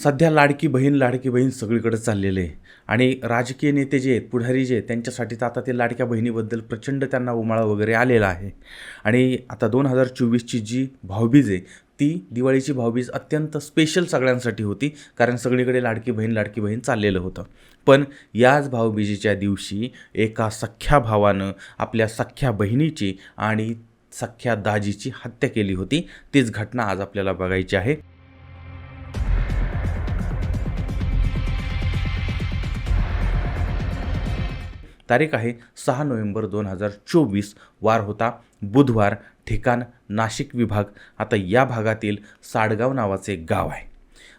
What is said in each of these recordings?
सध्या लाडकी बहीण लाडकी बहीण सगळीकडे चाललेले आहे. आणि राजकीय नेते जे आहेत पुढारी जे आहेत त्यांच्यासाठी तर आता ते लाडक्या बहिणीबद्दल प्रचंड त्यांना उमाळा वगैरे आलेला आहे. आणि आता दोन हजार चोवीसची जी भाऊबीज आहे ती दिवाळीची भाऊबीज अत्यंत स्पेशल सगळ्यांसाठी होती कारण सगळीकडे लाडकी बहीण लाडकी बहीण चाललेलं होतं. पण याच भाऊबीजेच्या दिवशी एका सख्ख्या भावानं आपल्या सख्ख्या बहिणीची आणि सख्ख्या दाजीची हत्या केली होती. तीच घटना आज आपल्याला बघायची आहे. तारीख आहे सहा नोव्हेंबर दोन हजार चोवीस. वार होता बुधवार ठिकाण नाशिक विभाग. आता या भागातील साडगाव नावाचे एक गाव आहे.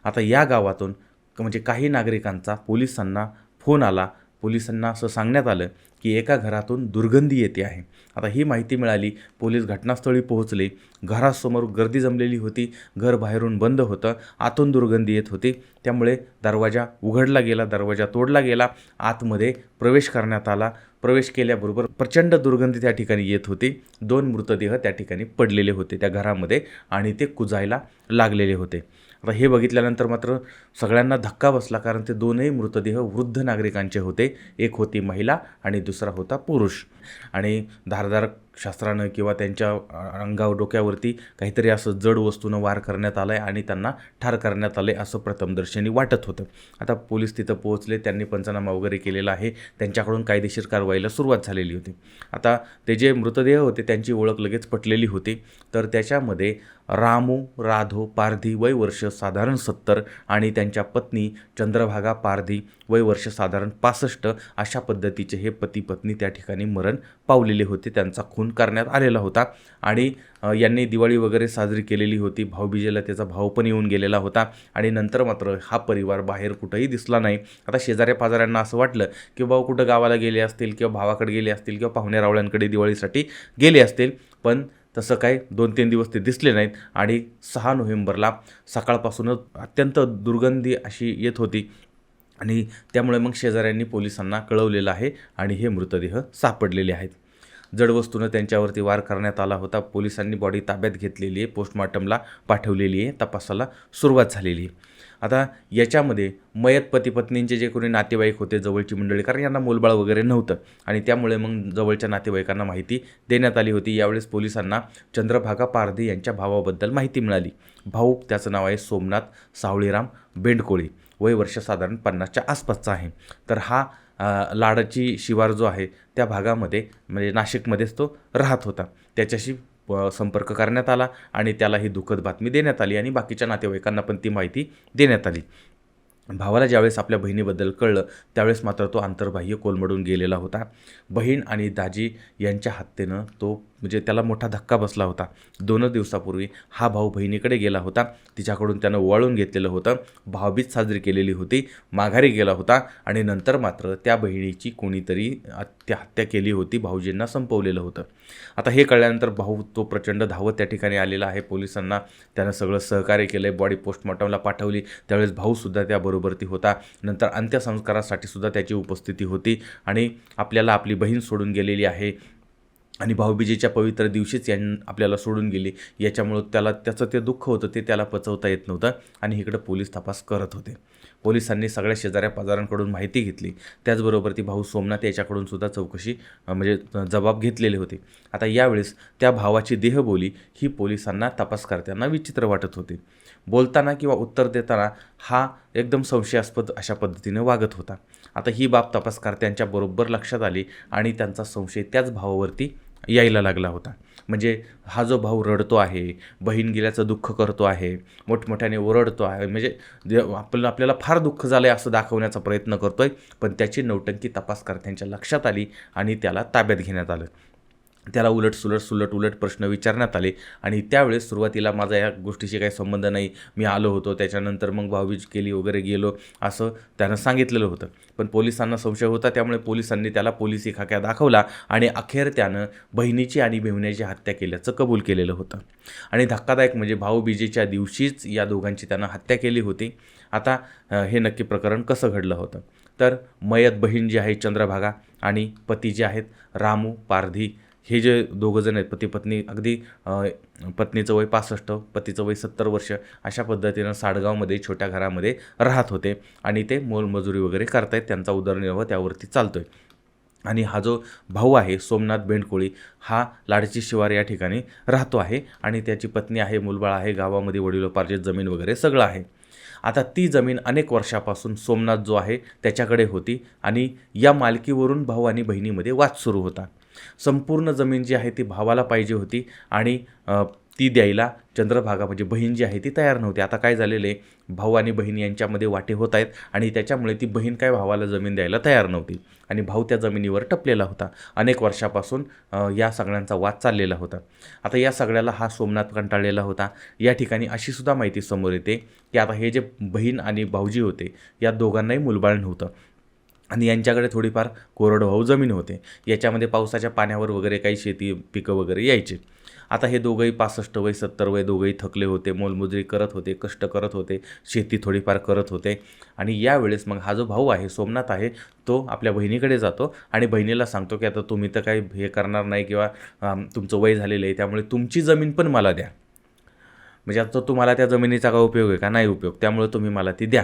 आता या गावातून म्हणजे काही नागरिकांचा पोलिसांना फोन आला. पोलिसांना असं सांगण्यात आलं की एका घरातून दुर्गंधी येते आहे. आता ही माहिती मिळाली पोलीस घटनास्थळी पोहोचले घरासमोर गर्दी जमलेली होती घर बाहेरून बंद होतं आतून दुर्गंधी येत होती. त्यामुळे दरवाजा उघडला गेला दरवाजा तोडला गेला आतमध्ये प्रवेश करण्यात आला. प्रवेश केल्याबरोबर प्रचंड दुर्गंधी त्या ठिकाणी येत होती. दोन मृतदेह त्या ठिकाणी पडलेले होते त्या घरामध्ये आणि ते कुजायला लागलेले होते. आता हे बघितल्यानंतर मात्र सगळ्यांना धक्का बसला कारण ते दोनही मृतदेह वृद्ध नागरिकांचे होते. एक होती महिला आणि दुसरा होता पुरुष. आणि धारदार शास्त्रानं किंवा त्यांच्या अंगावर डोक्यावरती काहीतरी असं जड वस्तूनं वार करण्यात आलं आहे आणि त्यांना ठार करण्यात आलं आहे असं प्रथमदर्शनी वाटत होतं. आता पोलीस तिथं पोहोचले त्यांनी पंचनामा वगैरे केलेला आहे. त्यांच्याकडून कायदेशीर कारवाईला सुरुवात झालेली होती. आता ते जे मृतदेह होते त्यांची ओळख लगेच पटलेली होती. तर त्याच्यामध्ये रामू राधो पारधी वय वर्ष साधारण सत्तर आणि त्यांच्या पत्नी चंद्रभागा पारधी वय वर्ष साधारण पासष्ट अशा पद्धतीचे हे पती पत्नी त्या ठिकाणी मरण पावलेले होते त्यांचा खून करण्यात आलेला होता आणि यांनी दिवाळी वगैरे साजरी केलेली होती. भाऊबीजेला त्याचा भाऊ पण येऊन गेलेला होता आणि नंतर मात्र हा परिवार बाहेर कुठंही दिसला नाही. आता शेजाऱ्या पाजाऱ्यांना असं वाटलं की भाऊ कुठं गावाला गेले असतील किंवा भावाकडे गेले असतील किंवा पाहुण्या रावळ्यांकडे दिवाळीसाठी गेले असतील. पण तसं काय दोन तीन दिवस ते दिसले नाहीत आणि सहा नोव्हेंबरला सकाळपासूनच अत्यंत दुर्गंधी अशी येत होती आणि त्यामुळे मग शेजाऱ्यांनी पोलिसांना कळवलेलं आहे आणि हे मृतदेह सापडलेले आहेत. जडवस्तूनं त्यांच्यावरती वार करण्यात आला होता. पोलिसांनी बॉडी ताब्यात घेतलेली आहे पोस्टमॉर्टमला पाठवलेली आहे तपासाला सुरुवात झालेली आहे. आता याच्यामध्ये मयत पती पत्नींचे जे कोणी नातेवाईक होते जवळची मंडळी कारण यांना मूलबाळ वगैरे नव्हतं. आणि त्यामुळे मग जवळच्या नातेवाईकांना माहिती देण्यात आली होती. यावेळेस पोलिसांना चंद्रभागा पारधी यांच्या भावाबद्दल माहिती मिळाली. भाऊ त्याचं नाव आहे सोमनाथ सावळीराम बेंडकोळी. वय वर्ष साधारण पन्नासच्या आसपासचा आहे. तर हा लाडाची शिवार जो आहे त्या भागामध्ये म्हणजे नाशिकमध्येच तो राहत होता. त्याच्याशी संपर्क करण्यात आला आणि त्याला ही दुःखद बातमी देण्यात आली आणि बाकीच्या नातेवाईकांना पण ती माहिती देण्यात आली. भावाला ज्यावेळेस आपल्या बहिणीबद्दल कळलं त्यावेळेस मात्र तो आंतरबाह्य कोलमडून गेलेला होता. बहीण आणि दाजी यांच्या हत्येनं तो म्हणजे त्याला मोठा धक्का बसला होता. दोनच दिवसापूर्वी हा भाऊ बहिणीकडे गेला होता. तिच्याकडून त्यानं ओवाळून घेतलेलं होतं. भावबीज साजरी केलेली होती. माघारी गेला होता आणि नंतर मात्र त्या बहिणीची कोणीतरी हत्या हत्या केली होती भाऊजींना संपवलेलं होतं. आता हे कळल्यानंतर भाऊ तो प्रचंड धावत त्या ठिकाणी आलेला आहे. पोलिसांना त्यानं सगळं सहकार्य केलं आहे बॉडी पोस्टमॉर्टमला पाठवली. त्यावेळेस भाऊसुद्धा त्याबरोबर ती होता. नंतर अंत्यसंस्कारासाठी सुद्धा त्याची उपस्थिती होती आणि आपल्याला आपली बहीण सोडून गेलेली आहे. आणि भाऊबीजेच्या पवित्र दिवशीच यां आपल्याला सोडून गेली. याच्यामुळं त्याला त्याचं ते दुःख होतं ते त्याला पचवता येत नव्हतं आणि इकडं पोलीस तपास करत होते. पोलिसांनी सगळ्या शेजाऱ्या पाजारांकडून माहिती घेतली. त्याचबरोबर ती भाऊ सोमनाथ याच्याकडून सुद्धा चौकशी म्हणजे जबाब घेतलेले होते. आता यावेळेस त्या भावाची देहबोली ही पोलिसांना तपासकर्त्यांना विचित्र वाटत होती. बोलताना किंवा उत्तर देताना हा एकदम संशयास्पद अशा पद्धतीने वागत होता. आता ही बाब तपासकर्त्यांच्या बरोबर लक्षात आली आणि त्यांचा संशय त्याच भावावरती यायला लागला होता. म्हणजे हा जो भाऊ रडतो आहे बहीण गेल्याचं दुःख करतो आहे मोठमोठ्याने ओरडतो आहे म्हणजे जे आपलं आपल्याला फार दुःख झालं आहे असं दाखवण्याचा प्रयत्न करतो आहे पण त्याची नौटंकी तपासकर्त्यांच्या लक्षात आली आणि त्याला ताब्यात घेण्यात आलं. त्याला उलट सुलट सुलट उलट प्रश्न विचारण्यात आले आणि त्यावेळेस सुरुवातीला माझा या गोष्टीशी काही संबंध नाही. मी आलो होतो त्याच्यानंतर मग भाऊबीज केली वगैरे गेलो असं त्यानं सांगितलेलं होतं. पण पोलिसांना संशय होता त्यामुळे पोलिसांनी त्याला पोलिसी खाक्या दाखवला आणि अखेर त्यानं बहिणीची आणि बेहुण्याची हत्या केल्याचं कबूल केलेलं होतं. आणि धक्कादायक म्हणजे भाऊबीजेच्या दिवशीच या दोघांची त्यानं हत्या केली होती. आता हे नक्की प्रकरण कसं घडलं होतं? तर मयत बहीण जी आहे चंद्रभागा आणि पती जे आहेत रामू पारधी हे जे दोघं जण आहेत पती पत्नी अगदी पत्नीचं वय पासष्ट पतीचं वय सत्तर वर्ष अशा पद्धतीनं साडगावमध्ये छोट्या घरामध्ये राहत होते. आणि ते मोलमजुरी वगैरे करतायत त्यांचा उदरनिर्वाह त्यावरती चालतोय. आणि हा जो भाऊ आहे सोमनाथ बेंडकोळी हा लाडची शिवार या ठिकाणी राहतो आहे. आणि त्याची पत्नी आहे मुलबाळ आहे गावामध्ये वडिलोपार्जित जमीन वगैरे सगळं आहे. आता ती जमीन अनेक वर्षापासून सोमनाथ जो आहे त्याच्याकडे होती. आणि या मालकीवरून भाऊ आणि बहिणीमध्ये वाद सुरू होता. संपूर्ण जमीन जी आहे ती भावाला पाहिजे होती आणि ती द्यायला चंद्रभागा म्हणजे बहीण जी आहे ती तयार नव्हती. आता काय झालेलं आहे भाऊ आणि बहीण यांच्यामध्ये वाटे होत आहेत आणि त्याच्यामुळे ती बहीण काय भावाला जमीन द्यायला तयार नव्हती आणि भाऊ त्या जमिनीवर टपलेला होता. अनेक वर्षापासून या सगळ्यांचा वाद चाललेला होता. आता या सगळ्याला हा सोमनाथ कंटाळलेला होता. या ठिकाणी अशीसुद्धा माहिती समोर येते की आता हे जे बहीण आणि भाऊजी होते या दोघांनाही मुलबाळ नव्हतं. आणि यांच्याकडे थोडीफार कोरडवाहू जमीन होते. याच्यामध्ये पावसाच्या पाण्यावर वगैरे काही शेती पिकं वगैरे यायचे. आता हे दोघंही पासष्ट वय सत्तर वय दोघंही थकले होते मोलमजुरी करत होते कष्ट करत होते शेती थोडीफार करत होते. आणि यावेळेस मग हा जो भाऊ आहे सोमनाथ आहे तो आपल्या बहिणीकडे जातो आणि बहिणीला सांगतो की आता तुम्ही तर काही हे करणार नाही किंवा तुमचं वय झालेलं आहे त्यामुळे तुमची जमीन पण मला द्या. म्हणजे आता तुम्हाला त्या जमिनीचा काय उपयोग आहे का? नाही उपयोग. त्यामुळे तुम्ही मला ती द्या.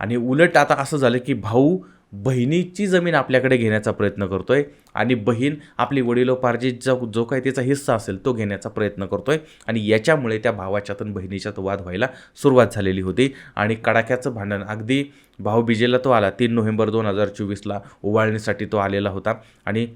आणि उलट आता असं झालं की भाऊ बहिणीची जमीन आपल्याकडे घेण्याचा प्रयत्न करतो आहे आणि बहीण आपली वडिलोपार्जित जो जो काही तिचा हिस्सा असेल तो घेण्याचा प्रयत्न करतो आहे आणि याच्यामुळे त्या भावाच्यातून बहिणीच्यात वाद व्हायला सुरुवात झालेली होती. आणि कडाक्याचं भांडण अगदी भाऊबीजेला तो आला. तीन नोव्हेंबर दोन हजार चोवीसला ओवाळणीसाठी तो आलेला होता. आणि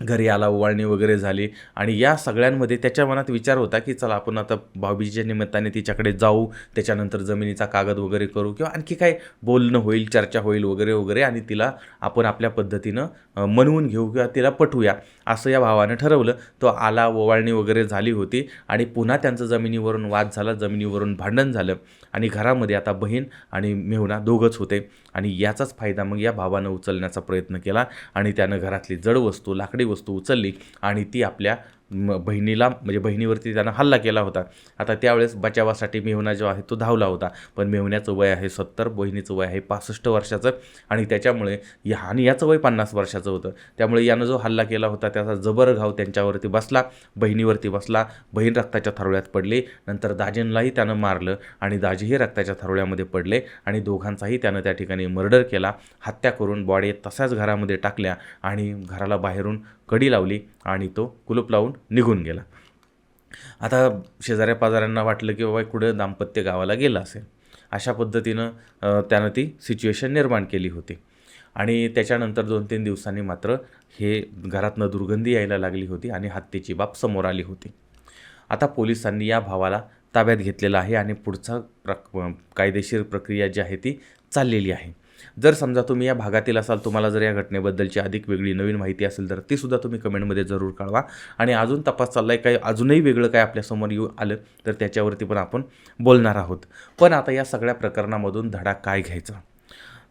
घरी आला ओवाळणी वगैरे झाली आणि या सगळ्यांमध्ये त्याच्या मनात विचार होता की चला आपण आता भाऊबीजीच्या निमित्ताने तिच्याकडे जाऊ त्याच्यानंतर जमिनीचा कागद वगैरे करू किंवा आणखी काय बोलणं होईल चर्चा होईल वगैरे वगैरे आणि तिला आपण आपल्या पद्धतीनं मनवून घेऊ किंवा तिला पटवूया असं या भावानं ठरवलं. तो आला ओवाळणी वगैरे झाली होती आणि पुन्हा त्यांचं जमिनीवरून वाद झाला जमिनीवरून भांडण झालं. आणि घरामध्ये आता बहीण आणि मेहुणा दोघंच होते. आणि याचाच फायदा मग या भावानं उचलण्याचा प्रयत्न केला आणि त्यानं घरातली जड वस्तू लाकडी वस्तू उचलली आणि ती आपल्या म- बहिणीला म्हणजे बहिणीवरती त्यानं हल्ला केला होता. आता त्यावेळेस बचावासाठी मेहुणा जो आहे तो धावला होता. पण मेहुण्याचं वय आहे सत्तर बहिणीचं वय आहे पासष्ट वर्षाचं आणि त्याच्यामुळे या आणि याचं वय पन्नास वर्षाचं होतं. त्यामुळे यानं जो हल्ला केला होता त्याचा जबर घाव त्यांच्यावरती बसला बहिणीवरती बसला बहीण रक्ताच्या थरोळ्यात पडली नंतर दाजींलाही त्यानं मारलं आणि दाजीही रक्ताच्या थरोळ्यामध्ये पडले आणि दोघांचाही त्यानं त्या ठिकाणी मर्डर केला हत्या करून बॉडी तशाच घरामध्ये टाकल्या आणि घराला बाहेरून कडी लावली आणि तो कुलूप लावून निघून गेला. आता शेजाऱ्या पाजाऱ्यांना वाटलं की बाबा कुठं दाम्पत्य गावाला गेलं असेल. अशा पद्धतीनं त्यानं ती सिच्युएशन निर्माण केली होती. आणि त्याच्यानंतर दोन तीन दिवसांनी मात्र हे घरातनं दुर्गंधी यायला लागली होती आणि हत्येची बाब समोर आली होती. आता पोलिसांनी या भावाला ताब्यात घेतलेला आहे आणि पुढचा प्रक कायदेशीर प्रक्रिया जी आहे ती चाललेली आहे. जर समजा तुम्ही या भागातील असाल तुम्हाला जर या घटनेबद्दलची अधिक वेगळी नवीन माहिती असेल तर तीसुद्धा तुम्ही कमेंटमध्ये जरूर कळवा. आणि अजून तपास चालला आहे काही अजूनही वेगळं काय आपल्यासमोर येऊ आलं तर त्याच्यावरती पण आपण बोलणार आहोत. पण आता या सगळ्या प्रकरणामधून धडा काय घ्यायचा?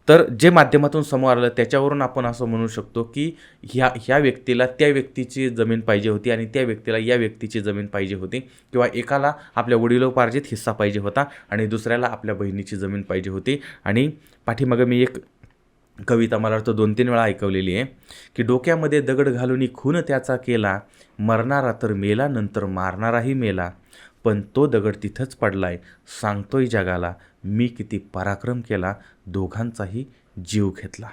तर जे माध्यमातून समोर आलं त्याच्यावरून आपण असं म्हणू शकतो की ह्या ह्या व्यक्तीला त्या व्यक्तीची जमीन पाहिजे होती आणि त्या व्यक्तीला या व्यक्तीची जमीन पाहिजे होती किंवा एकाला आपल्या वडिलोपार्जित हिस्सा पाहिजे होता आणि दुसऱ्याला आपल्या बहिणीची जमीन पाहिजे होती. आणि पाठीमागं मी एक कविता मला वाटतं दोन तीन वेळा ऐकवलेली आहे की डोक्यामध्ये दगड घालून खून त्याचा केला मरणारा तर मेला नंतर मारणाराही मेला पण तो दगड तिथंच पडलाय सांगतोय जगाला मी किती पराक्रम केला दोघांचाही जीव घेतला.